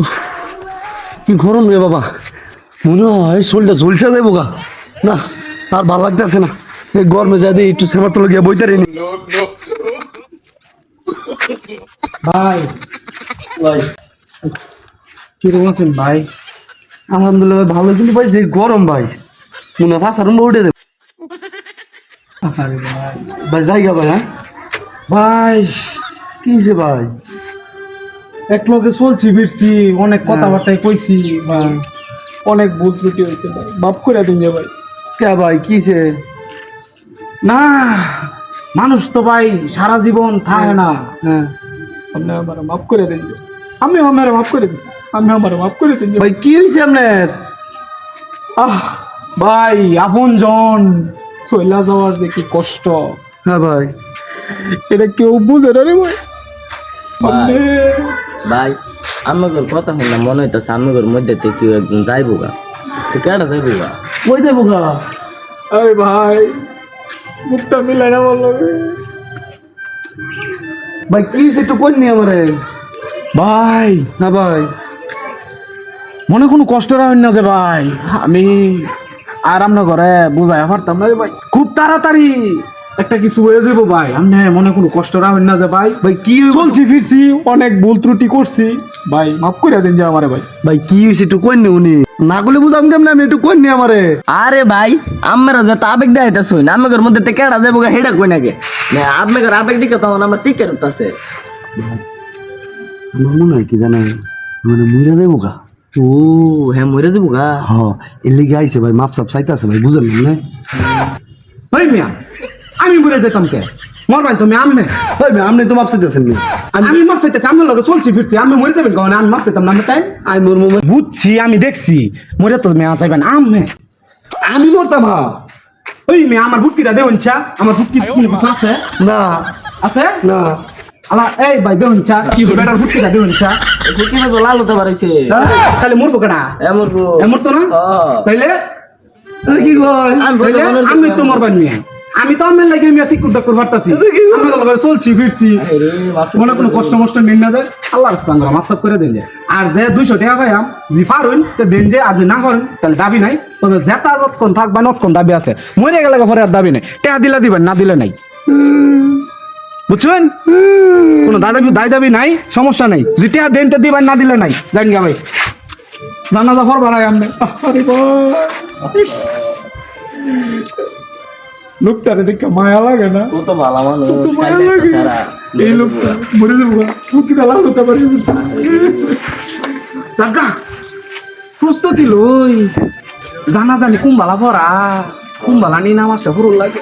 উফ, কি গরম রে বাবা। মনে হয় শরীরটা ঝলসে দেবো গা না আর ভালো লাগতেছে না। এই গরমে যা দিয়ে একটু সেমার তোলে গিয়ে বইতে রেনি। ভাই। ভাই। কীরকম আছেন ভাই? আলহামদুলিল্লাহ ভালো কিন্তু ভাই যে গরম ভাই। মনে হয় ফাঁসার উঠে দেবো। ভাই। ভাই জায়গা ভাই হ্যাঁ? ভাই। কি হয়েছে ভাই? এক লগে চলছি ফিরছি অনেক কথাবার্তায় কইছি ভাই অনেক ভুল ত্রুটি হয়েছে ভাই। বাপ করে দিন যে ভাই। কে ভাই কি হয়েছে না মানুষ তো ভাই সারা জীবন থাকে না। হ্যাঁ। আপনি আমার মাফ করে দিন আমি আমার মাফ করে দিছি। আমি আমার মাফ করে দিন ভাই কি হয়েছে আপনার? আহ ভাই আপন জন চইলা যাওয়ার যে কি কষ্ট। হ্যাঁ ভাই। এটা কেউ বুঝে না রে ভাই। ভাই। আমাদের কথা শুনলে মনে হইতেছে আমাদের মধ্যে থেকে কেউ একজন যাইবো গা। তো কেডা যাইবো গা? কই দেবো গা? আরে ভাই মুখটা মিলাই না বলল ভাই কি হয়েছে একটু কই নি আমারে। ভাই। না ভাই। মনে কোনো কষ্ট রাখেন না যে ভাই। আমি আরাম না ঘরে বুঝাই পারতাম না ভাই। খুব তাড়াতাড়ি। একটা কিছু হয়ে যাব ভাই। আপনি মনে কোনো কষ্ট রাখেন না যে ভাই। ভাই কি চলছি ফিরছি অনেক ভুল ত্রুটি করছি। ভাই মাফ করে দিন যে আমারে ভাই। ভাই কি হয়েছে একটু কই নি উনি? না করলে বুঝাম কেমন আমি একটু কই নি আমারে? আরে ভাই আমরা যে আবেগ দেখাইতে শুন আমাদের মধ্যে থেকে কেডা যাইবো গা হেডা কই নাকি না আপনাদের আবেগ দিকে তখন আমার চিকের উঠতেছে। আমার মনে হয় কি জানেন মানে মরে দেবো গা। ও হ্যাঁ মরে যাব গা। হ এর লেগে আইছে ভাই মাপ সাপ চাইতেছে ভাই বুঝলেন না? ভাই মিয়া আমি মরে যেতাম কে? মর ভাই তুমি আমি ভাই ভাই, আপনি তো মাপ চাইতেছেন না। আমি আমি মাপ চাইতেছি আমার লগে চলছি ফিরছি। আমি মরে যাবেন কারণ আমি মাপ চাইতাম না আমি টাইম আমি মরবো মানে- বুঝছি আমি দেখছি। মরে তো মেয়া চাইবেন আমি আমি মরতাম হ্যাঁ ওই মেয়ে আমার বুটকিটা দেউন চা। আমার বুটকি কিছু আছে? না। আছে? না। আলা এই ভাই দেউন চা। কি বেটার বুটকিটা দেউন চা। ফুকিনে তো লাল হতে পারিছে তাহলে মরবো কেডা? এমন এমন তো না? তাইলে কি কয়? আমি আমি তো মরবান মেয়ে আমি তো আমার লাগে মেয়ে সিকুর ডাক্তার পারতাছি আমি তো লগে চলছি ফিরছি। মনে কোনো কষ্ট মষ্ট নিন না যায়। আল্লাহ সাঙ্গ মাফসাব করে দিন যে। আর যে দুইশো টাকা পাইয়াম জি পারুন তো দেন যে আর যে না করেন তাহলে দাবি নাই। তবে জেতা যতক্ষণ থাকবা নতক্ষণ দাবি আছে। মরে গেলে পরে আর দাবি নাই। টাকা দিলে দিবেন না দিলে নাই। বুঝছেন? কোনো দাবি দায় দাবি নাই সমস্যা নাই। যে টাকা দেন তো দিবেন না দিলে নাই। জান গা ভাই। জানা যা ফর বাড়াই আমি আরে লোকটারে দেখে মায়া লাগে না। কত ভালো মানুষ তো মায়া লাগে। এই লোকটা মরে যাব মুখি দালা হতে পারি জাগা প্রস্তুতি লই। জানা জানি কুম্বালা ভরা কুম্বালা নিয়ে নামাজটা পুরো লাগে।